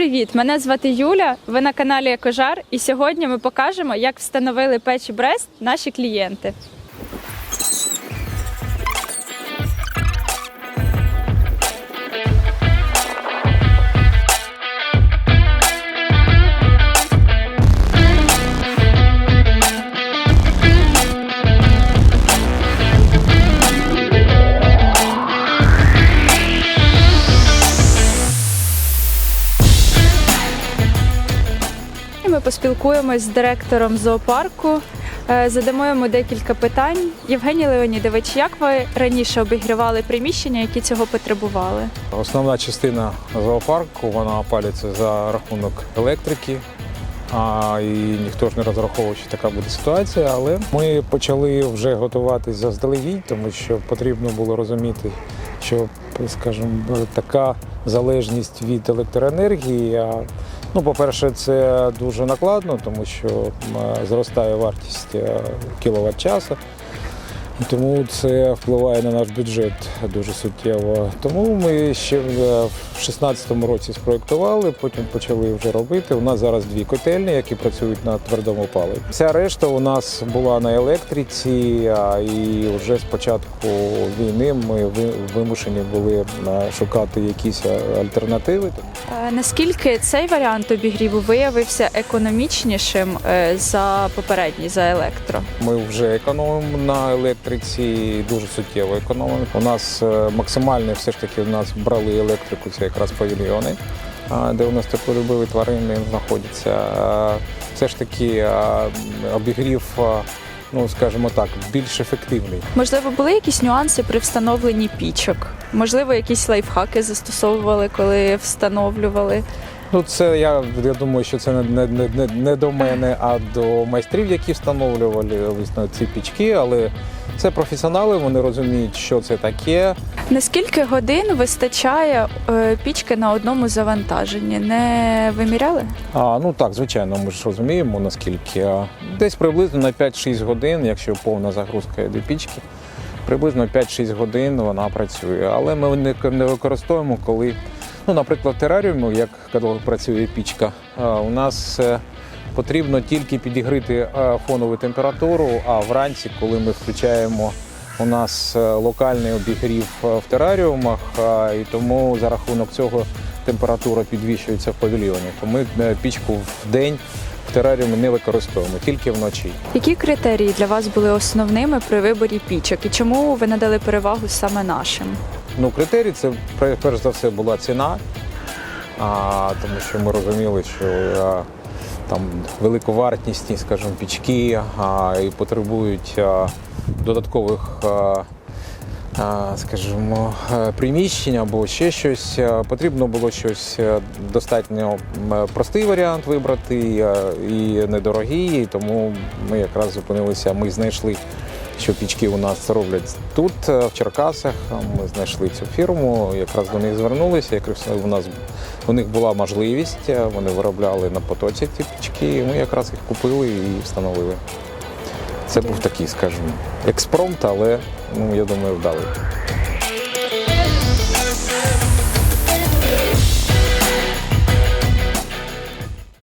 привіт! Мене звати Юля. Ви на каналі Екожар, і сьогодні ми покажемо, як встановили печі Брест наші клієнти. Ми поспілкуємось з директором зоопарку. е, Задамо йому декілька питань. Євгеній Леонідович, як ви раніше обігрівали приміщення, які цього потребували? Основна частина зоопарку вона опалюється за рахунок електрики. А, і ніхто ж не розраховував, що така буде ситуація, але ми почали вже готуватись заздалегідь, тому що потрібно було розуміти, що, скажімо, така залежність від електроенергії. Ну, по-перше, це дуже накладно, тому що зростає вартість кіловат часу. Тому це впливає на наш бюджет дуже суттєво. Тому ми ще в 2016 році спроєктували, потім почали вже робити. У нас зараз дві котельні, які працюють на твердому паливі. Вся решта у нас була на електриці, а, і вже з початку війни ми вимушені були шукати якісь альтернативи. Е, Наскільки цей варіант обігріву виявився економічнішим е, за попередній за електро? Ми вже економимо на електриці, дуже суттєво економимо. У нас е, максимальне все ж таки у нас брали електрику, це якраз павільйони, де у нас теплолюбиві тварини знаходяться. Все ж таки обігрів, ну скажімо так, більш ефективний. Можливо, були якісь нюанси при встановленні пічок? Можливо, якісь лайфхаки застосовували, коли встановлювали? Ну, це я, я думаю, що це не, не, не, не- до мене, а до майстрів, які встановлювали звісно, ці пічки, але це професіонали, вони розуміють, що це таке. Наскільки годин вистачає е, пічки на одному завантаженні? Не виміряли? А, ну так, звичайно, ми ж розуміємо, наскільки. Десь приблизно на 5-6 годин, якщо повна загрузка йде пічки, приблизно 5-6 годин вона працює. Але ми не використовуємо, коли, ну, наприклад, в тераріумі, як коли працює пічка, у нас е, потрібно тільки підігріти е, фонову температуру, а вранці, коли ми включаємо. У нас е, локальний обігрів е, в тераріумах, і тому за рахунок цього температура підвищується в павільйоні. То ми е, пічку в день в тераріумі не використовуємо, тільки вночі. Які критерії для вас були основними при виборі пічок і чому ви надали перевагу саме нашим? Ну, критерій це перш за все була ціна, а, тому що ми розуміли, що а, там великовартісні, скажімо, пічки а, і потребують а, додаткових. А, Скажімо, приміщень або ще щось. Потрібно було щось достатньо простий варіант вибрати і недорогий, тому ми якраз зупинилися. Ми знайшли що пічки у нас роблять тут, е, в Черкасах. Ми знайшли цю фірму, якраз до них звернулися. Якраз у нас у них була можливість, е, вони виробляли на потоці ці пічки, і ми якраз їх купили і встановили. Це був такий, скажімо, експромт, але ну, я думаю, вдалий.